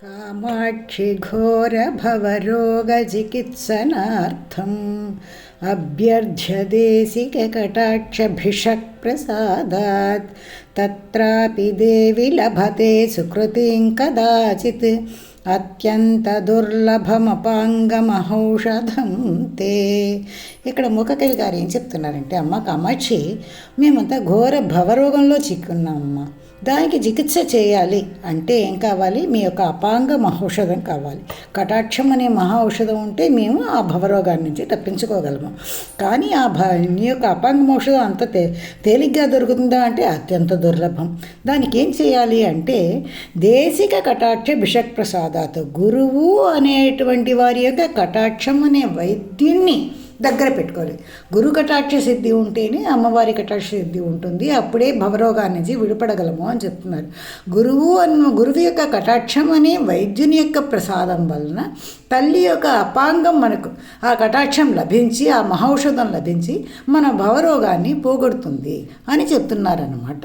कामाक्षि घोरभवरोगचिकित्सनार्थम् अभ्यर्थ्य देशिककटाक्षभिषक् प्रसादात् तत्रापि देवि लभते सुकृतिं कदाचित्। అత్యంతదుర్లభమపాంగమహౌషధం తే. ఇక్కడ మూకకవి గారు ఏం చెప్తున్నారంటే అమ్మ కామాక్షి మేమంతా ఘోర భవరోగంలో చిక్కున్నామమ్మ. దానికి చికిత్స చేయాలి అంటే ఏం కావాలి? మీ యొక్క అపాంగ మహౌషధం కావాలి. కటాక్షం అనే మహా ఔషధం ఉంటే మేము ఆ భవరోగాన్ని నుంచి తప్పించుకోగలము. కానీ ఆ భ మీ యొక్క అపాంగం ఔషధం అంత తే తేలిగ్గా దొరుకుతుందా అంటే అత్యంత దుర్లభం. దానికి ఏం చేయాలి అంటే దేశిక కటాక్ష బిషక్ తర్వాత గురువు అనేటువంటి వారి యొక్క కటాక్షం అనే వైద్యుణ్ణి దగ్గర పెట్టుకోవాలి. గురు కటాక్ష సిద్ధి ఉంటేనే అమ్మవారి కటాక్ష సిద్ధి ఉంటుంది. అప్పుడే భవరోగాన్ని నుంచి విడిపడగలము అని చెప్తున్నారు. గురువు అన్న గురువు యొక్క కటాక్షం అనే వైద్యుని యొక్క ప్రసాదం వలన తల్లి యొక్క అపాంగం మనకు ఆ కటాక్షం లభించి ఆ మహౌషధం లభించి మన భవరోగాన్ని పోగొడుతుంది అని చెప్తున్నారన్నమాట.